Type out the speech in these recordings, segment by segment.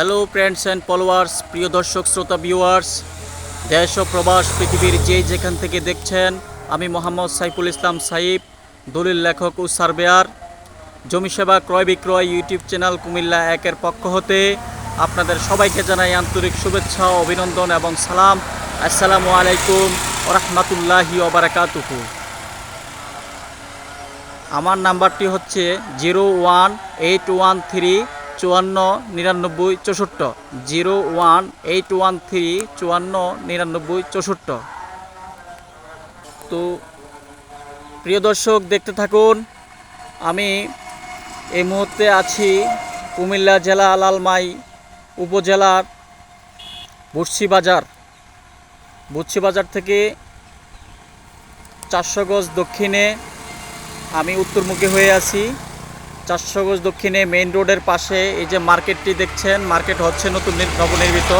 Hello friends and followers প্রিয় দর্শক, শ্রোতা ভিউয়ার্স দেশ ও প্রবাস, পৃথিবীর যে যেখান থেকে দেখছেন, আমি মোহাম্মদ সাইফুল ইসলাম সাইফ, দলিল লেখক ও সার্ভেয়ার। জমি সেবা, ক্রয় বিক্রয়, ইউটিউব চ্যানেল কুমিল্লা একের পক্ষ হতে আপনাদের সবাইকে জানাই আন্তরিক শুভেচ্ছা, অভিনন্দন এবং সালাম। আসসালামু আলাইকুম রহমতুল্লাহি ওবরাকাতুহু আমার নাম্বারটি হচ্ছে zero one eight one three চুয়ান্ন, নিরানব্বই, চৌষট্ট। Zero one, eight one three, চুয়ান্ন, নিরানব্বই, চৌষট্ট। তো প্রিয় দর্শক, দেখতে থাকুন, আমি এই মুহূর্তে আছি কুমিল্লা জেলা লালমাই উপজেলার বুটসি বাজার বুটসি বাজার থেকে চারশো গজ দক্ষিণে আমি উত্তরমুখী হয়ে আছি। চারশো গজ দক্ষিণে মেইন রোডের পাশে এই যে মার্কেটটি দেখছেন, মার্কেট হচ্ছে নতুন নির- নবনির্মিত।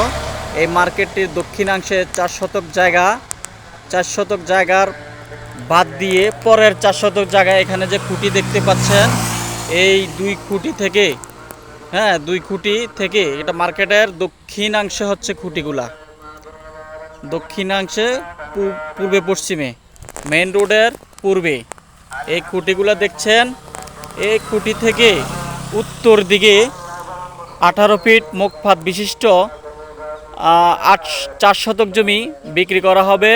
এই মার্কেটটির দক্ষিণাংশে চার শতক জায়গা। চার শতক জায়গার বাদ দিয়ে পরের চার শতক জায়গায় এখানে যে খুঁটি দেখতে পাচ্ছেন, এই দুই খুঁটি থেকে হ্যাঁ দুই খুঁটি থেকে এটা মার্কেটের দক্ষিণাংশে হচ্ছে খুঁটিগুলা। দক্ষিণাংশে পূর্বে পশ্চিমে মেইন রোডের পূর্বে। এই খুঁটিগুলো দেখছেন এই খুঁটি থেকে উত্তর দিকে আঠারো ফিট মুখপাত বিশিষ্ট আট, চার শতক জমি বিক্রি করা হবে,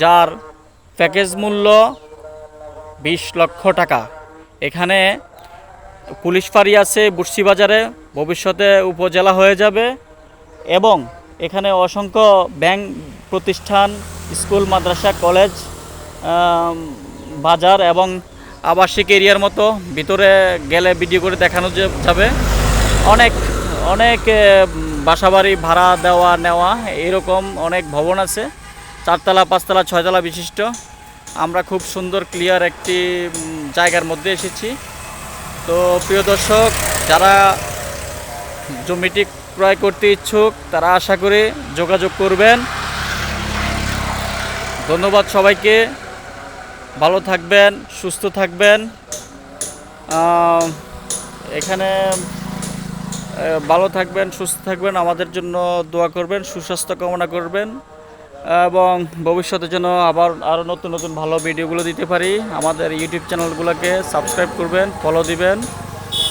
যার প্যাকেজ মূল্য বিশ লক্ষ টাকা। এখানে পুলিশ ফাঁড়ি আছে বুটসি বাজারে ভবিষ্যতে উপজেলা হয়ে যাবে এবং এখানে অসংখ্য ব্যাংক প্রতিষ্ঠান, স্কুল, মাদ্রাসা, কলেজ বাজার এবং আবাসিক এরিয়ার মতো, ভিতরে গেলে ভিডিও করে দেখানো যাবে। অনেক অনেক বাসাবাড়ি ভাড়া দেওয়া, নেওয়া, এরকম অনেক ভবন আছে। চারতলা, পাঁচতলা, ছয়তলা বিশিষ্ট। আমরা খুব সুন্দর ক্লিয়ার একটি জায়গার মধ্যে এসেছি। তো প্রিয় দর্শক, যারা জমিটি ক্রয় করতে ইচ্ছুক, তারা আশা করে যোগাযোগ করবেন। ধন্যবাদ সবাইকে। ভালো থাকবেন, সুস্থ থাকবেন। এখানে ভালো থাকবেন, সুস্থ থাকবেন, আমাদের জন্য দোয়া করবেন, সুস্বাস্থ্য কামনা করবেন। এবং ভবিষ্যতে যেন আবার আরও নতুন নতুন ভালো ভিডিওগুলো দিতে পারি, আমাদের ইউটিউব চ্যানেলগুলোকে সাবস্ক্রাইব করবেন ফলো দিবেন,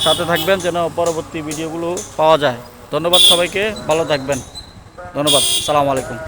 সাথে থাকবেন যেন পরবর্তী ভিডিওগুলো পাওয়া যায়। ধন্যবাদ সবাইকে, ভালো থাকবেন। ধন্যবাদ, সালাম আলাইকুম।